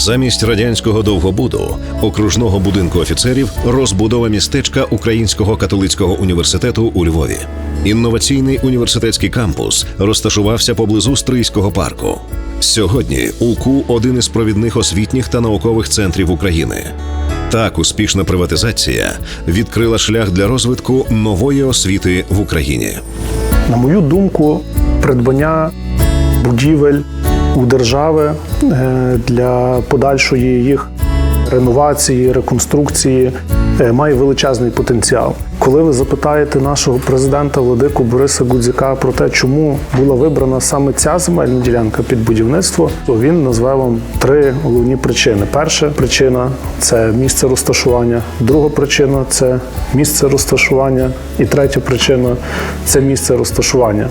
Замість радянського довгобуду, окружного будинку офіцерів, розбудова містечка Українського католицького університету у Львові. Інноваційний університетський кампус розташувався поблизу Стрийського парку. Сьогодні УКУ один із провідних освітніх та наукових центрів України. Так успішна приватизація відкрила шлях для розвитку нової освіти в Україні. На мою думку, придбання будівель у держави е, для подальшої їх реновації, реконструкції е, має величезний потенціал. Коли ви запитаєте нашого президента Владику Бориса Гудзяка про те, чому була вибрана саме ця земельна ділянка під будівництво, то він назве вам три головні причини. Перша причина це місце розташування, друга причина це місце розташування, і третя причина це місце розташування.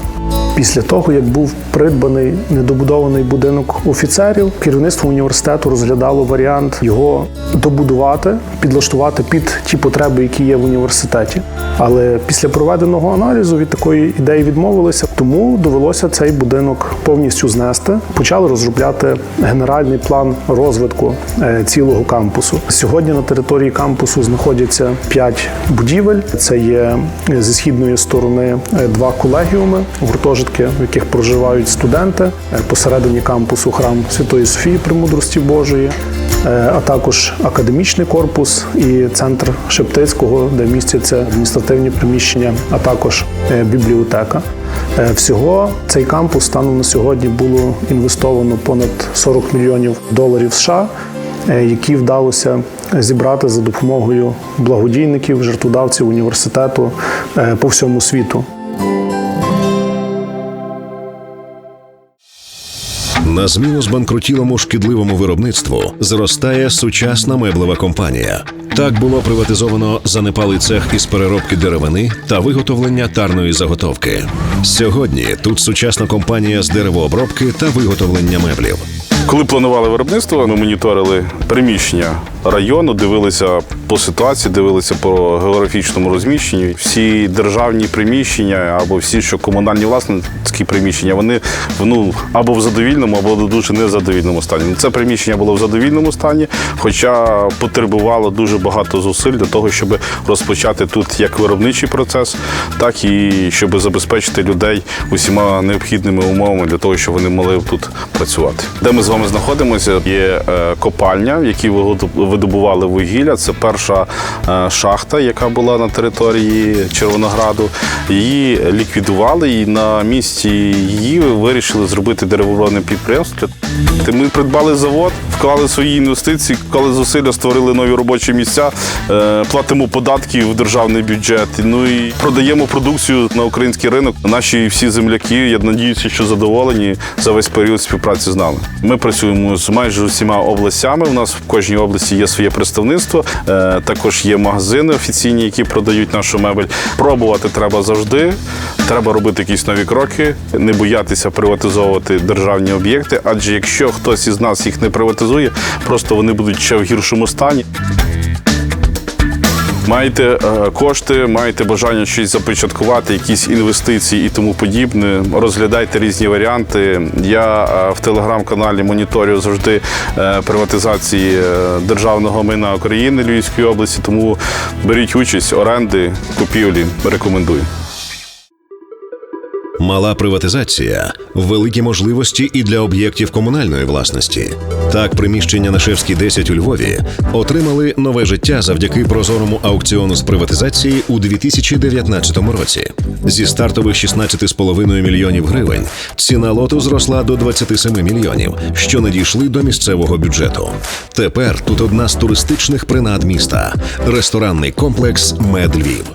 Після того, як був придбаний недобудований будинок офіцерів, керівництво університету розглядало варіант його добудувати, підлаштувати під ті потреби, які є в університеті. Але після проведеного аналізу від такої ідеї відмовилися, тому довелося цей будинок повністю знести. Почали розробляти генеральний план розвитку е, цілого кампусу. Сьогодні на території кампусу знаходяться п'ять будівель. Це є е, зі східної сторони е, два колегіуми, гуртожитки, в яких проживають студенти. Е, Посередині кампусу храм Святої Софії Премудрості Божої. Е, а також академічний корпус і центр Шептицького, де містяться адміністративні приміщення, а також е, бібліотека. Всього цей кампус станом на сьогодні було інвестовано понад 40 мільйонів доларів США, які вдалося зібрати за допомогою благодійників, жертводавців університету по всьому світу. На зміну збанкрутілому шкідливому виробництву зростає сучасна меблева компанія. Так було приватизовано занепалий цех із переробки деревини та виготовлення тарної заготовки. Сьогодні тут сучасна компанія з деревообробки та виготовлення меблів. Коли планували виробництво, ми моніторили приміщення району, дивилися по ситуації, дивилися по географічному розміщенню. Всі державні приміщення або всі, що комунальні власницькі приміщення, вони ну, або в задовільному, або в дуже незадовільному стані. Ну, Це приміщення було в задовільному стані, хоча потребувало дуже багато зусиль для того, щоб розпочати тут як виробничий процес, так і щоб забезпечити людей усіма необхідними умовами для того, щоб вони могли тут працювати. Де ми з вами знаходимося, є е, копальня, в якій видобували вугілля. Це перша е, шахта, яка була на території Червонограду. Її ліквідували і на місці її вирішили зробити деревообробне підприємство. Ми придбали завод, вклали свої інвестиції, вклали зусилля, створили нові робочі місця, е, платимо податки в державний бюджет. Ну і продаємо продукцію на український ринок. Наші всі земляки, я надіюся, що задоволені за весь період співпраці з нами. Ми працюємо з майже усіма областями. У нас в кожній області є своє представництво. Е, Також є магазини офіційні, які продають нашу мебель. Пробувати треба завжди. Треба робити якісь нові кроки, не боятися приватизовувати державні об'єкти. Адже якщо хтось із нас їх не приватизує, просто вони будуть ще в гіршому стані. Маєте е, кошти, маєте бажання щось започаткувати, якісь інвестиції і тому подібне. Розглядайте різні варіанти. Я е, в телеграм-каналі моніторю завжди е, приватизації державного майна України Львівської області. Тому беріть участь, оренди, купівлі. Рекомендую. Мала приватизація, великі можливості і для об'єктів комунальної власності. Так, приміщення на Шевській 10 у Львові отримали нове життя завдяки прозорому аукціону з приватизації у 2019 році. Зі стартових 16,5 мільйонів гривень ціна лоту зросла до 27 мільйонів, що надійшли до місцевого бюджету. Тепер тут одна з туристичних принад міста ресторанний комплекс Мед Львів.